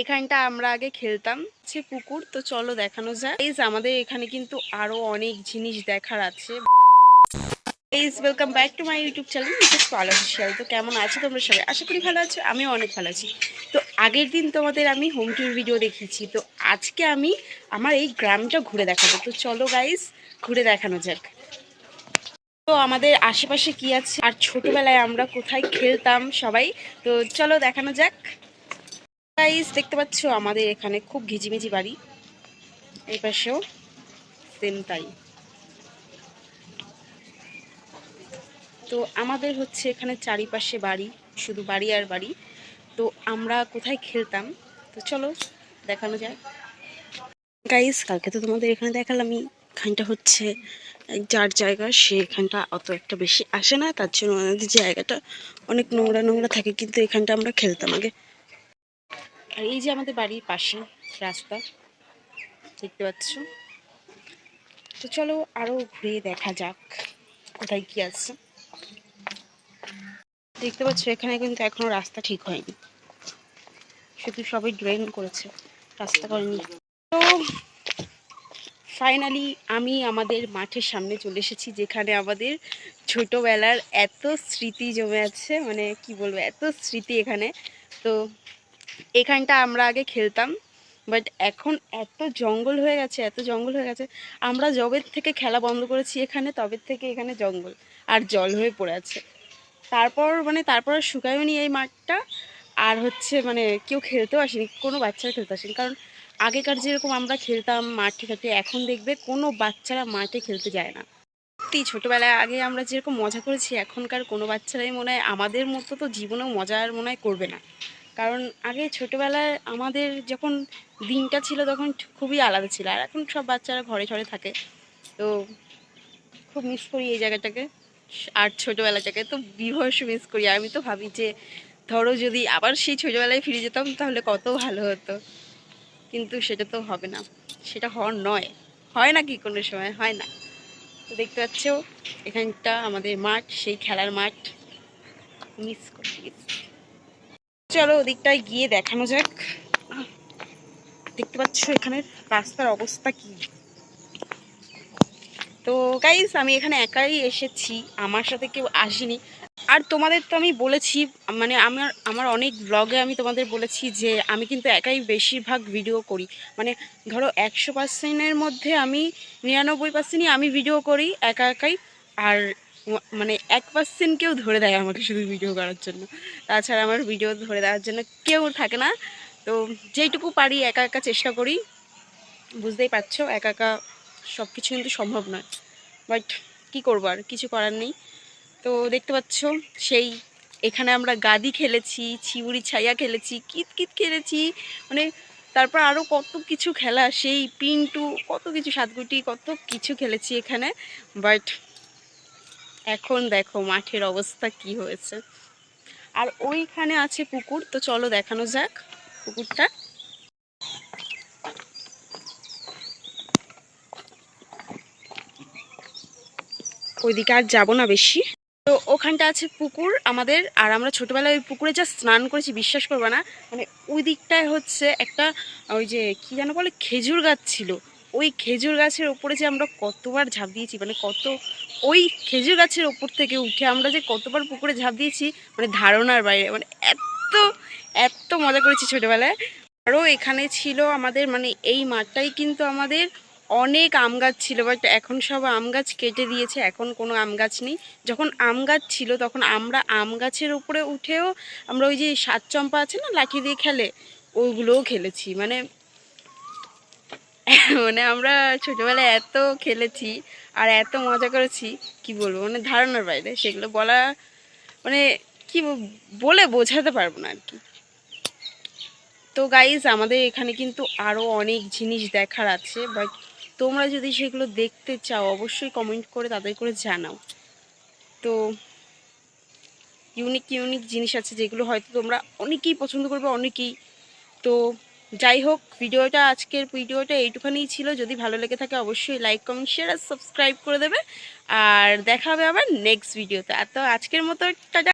এখানটা আমরা আগে খেলতাম, সে পুকুর, তো চলো দেখানো যায় এই আমাদের এখানে কিন্তু আরও অনেক জিনিস দেখার আছে। Please welcome back to my YouTube channel official তো কেমন আছো তোমরা সবাই? আশা করি ভালো আছো, আমিও অনেক ভালো আছি। তো আগের দিন তোমাদের আমি হোম ট্যুর ভিডিও দেখিয়েছি। তো আজকে আমি আমার এই গ্রামটা ঘুরে দেখাবো। তো চলো গাইস ঘুরে দেখানো যাক। তো আমাদের আশেপাশে কি আছে? আর ছোটবেলায় আমরা কোথায় খেলতাম সবাই? তো চলো দেখানো যাক। গাইস দেখতে পাচ্ছ, আমাদের এখানে খুব ঘিজিমিজি বাড়ি। এই পাশেও সেম তাই। তো আমাদের হচ্ছে এখানে চারিপাশে বাড়ি, শুধু বাড়ি আর বাড়ি। তো আমরা কোথায় খেলতাম? তো চলো, দেখানো যায় গাইস কালকে তো তোমাদের এখানে দেখালামই। এখানটা হচ্ছে, যার জায়গা, সে এখানটা অত একটা বেশি আসে না। তার জন্য আমাদের জায়গাটা অনেক নোংরা নোংরা থাকে, কিন্তু এখানটা আমরা খেলতাম আগে। আর এই যে আমাদের বাড়ির পাশে রাস্তা, দেখতে পাচ্ছ? তো চলো আরও ঘুরে দেখা যাক কোথায় কি আছে। দেখতে পাচ্ছ, এখানে কিন্তু এখনও রাস্তা ঠিক হয়নি। শুধু সবাই ড্রেন করেছে, রাস্তা করেনি। তো ফাইনালি আমি আমাদের মাঠের সামনে চলে এসেছি, যেখানে আমাদের ছোটবেলার এত স্মৃতি জমে আছে মানে কি বলব, এত স্মৃতি এখানে। তো এখানটা আমরা আগে খেলতাম বাট এখন এত জঙ্গল হয়ে গেছে, এত জঙ্গল হয়ে গেছে। আমরা জবের থেকে খেলা বন্ধ করেছি এখানে, তবের থেকে এখানে জঙ্গল আর জল হয়ে পড়ে আছে। তারপর মানে তারপর আর শুকায়ও নি এই মাঠটা। আর হচ্ছে মানে কেউ খেলতেও আসেনি, কোনো বাচ্চারা খেলতে আসেনি। কারণ আগেকার যেরকম আমরা খেলতাম মাঠে ঘাটে, এখন দেখবে কোনো বাচ্চারা মাঠে খেলতে যায় না। সত্যি ছোটোবেলায় আগে আমরা যেরকম মজা করেছি, এখনকার কোনো বাচ্চারাই মনে হয় আমাদের মতো তো জীবনেও মজার মনে হয় করবে না। কারণ আগে ছোটোবেলায় আমাদের যখন দিনটা ছিল তখন খুবই আলাদা ছিল। আর এখন সব বাচ্চারা ঘরে ঘরে থাকে। তো খুব মিস করি এই জায়গাটাকে। আর ছোটোবেলাটাকে তো বিভর্ষ মিস করি। আমি তো ভাবি যে, ধরো যদি আবার সেই ছোটোবেলায় ফিরে যেতাম তাহলে কত ভালো হতো। কিন্তু সেটা তো হবে না। সেটা হওয়ার নয়। হয় না কি কোনো সময়? হয় না। তো দেখতে পাচ্ছ, এখানটা আমাদের মাঠ, সেই খেলার মাঠ। মিস গেছি চলো ওদিকটায় গিয়ে দেখানো যাক। দেখতে পাচ্ছ এখানের রাস্তার অবস্থা কি? তো গাইস আমি এখানে একাই এসেছি, আমার সাথে কেউ আসেনি। আর তোমাদের তো আমি বলেছি মানে আমার আমার অনেক ব্লগে আমি তোমাদের বলেছি যে আমি কিন্তু একাই বেশিরভাগ ভিডিও করি। মানে ধরো একশো পার্সেন্টের মধ্যে আমি নিরানব্বই পার্সেন্টই আমি ভিডিও করি একা একাই। আর মানে এক পার্সেন্ট কেউ ধরে দেয় আমাকে শুধু ভিডিও করার জন্য। তাছাড়া আমার ভিডিও ধরে দেওয়ার জন্য কেউ থাকে না। তো যেইটুকু পারি, একা একা চেষ্টা করি। বুঝতেই পারছ, একা একা সব কিছু কিন্তু সম্ভব নয়। বাট কি করব আর? কিছু করার নেই। তো দেখতে পাচ্ছ, সেই এখানে আমরা গাদি খেলেছি, ছিউড়ি ছাইয়া খেলেছি, কিত কিত খেলেছি। মানে তারপর আরও কত কিছু খেলা, সেই পিন্টু, কত কিছু, সাতগুটি, কত কিছু খেলেছি এখানে। বাট এখন দেখো মাঠের অবস্থা কি হয়েছে। আর ওইখানে আছে পুকুর, তো চলো দেখানো যাক পুকুরটা। ওইদিকে আর যাব না বেশি। তো ওখানটা আছে পুকুর আমাদের, আর আমরা ছোটবেলায় ওই পুকুরে যা স্নান করেছি, বিশ্বাস করব না। মানে ওই দিকটায় হচ্ছে একটা ওই যে কি যেন বলে খেজুর গাছ ছিল। ওই খেজুর গাছের ওপরে যে আমরা কতবার ঝাঁপ দিয়েছি মানে কত, ওই খেজুর গাছের ওপর থেকে উঠে আমরা যে কতবার পুকুরে ঝাঁপ দিয়েছি মানে ধারণার বাইরে মানে এত এত মজা করেছি ছোটোবেলায়। আরও এখানে ছিল আমাদের মানে এই মাঠটাই কিন্তু আমাদের অনেক আম গাছ ছিল, বাট এখন সব আম গাছ কেটে দিয়েছে, এখন কোনো আম গাছ নেই। যখন আম গাছ ছিল, তখন আমরা আম গাছের উপরে উঠেও আমরা ওই যে সাত চম্পা আছে না, লাঠি দিয়ে খেলে, ওইগুলোও খেলেছি। মানে মানে আমরা ছোটোবেলায় এত খেলেছি আর এত মজা করেছি, কি বলব মানে ধারণার বাইরে। সেগুলো বলা মানে কি বলে বোঝাতে পারব না আর কি তো গাইজ আমাদের এখানে কিন্তু আরও অনেক জিনিস দেখার আছে বাট তোমরা যদি সেগুলো দেখতে চাও, অবশ্যই কমেন্ট করে তাদের করে জানাও। তো ইউনিক ইউনিক জিনিস আছে যেগুলো হয়তো তোমরা অনেকেই পছন্দ করবে, অনেকেই তো যাই হোক, ভিডিওটা, আজকের ভিডিওটা এইটুখানেই ছিল। যদি ভালো লেগে থাকে অবশ্যই লাইক কমেন্ট শেয়ার আর সাবস্ক্রাইব করে দেবে। আর দেখা হবে আবার নেক্সট ভিডিওতে আর তো আজকের মতো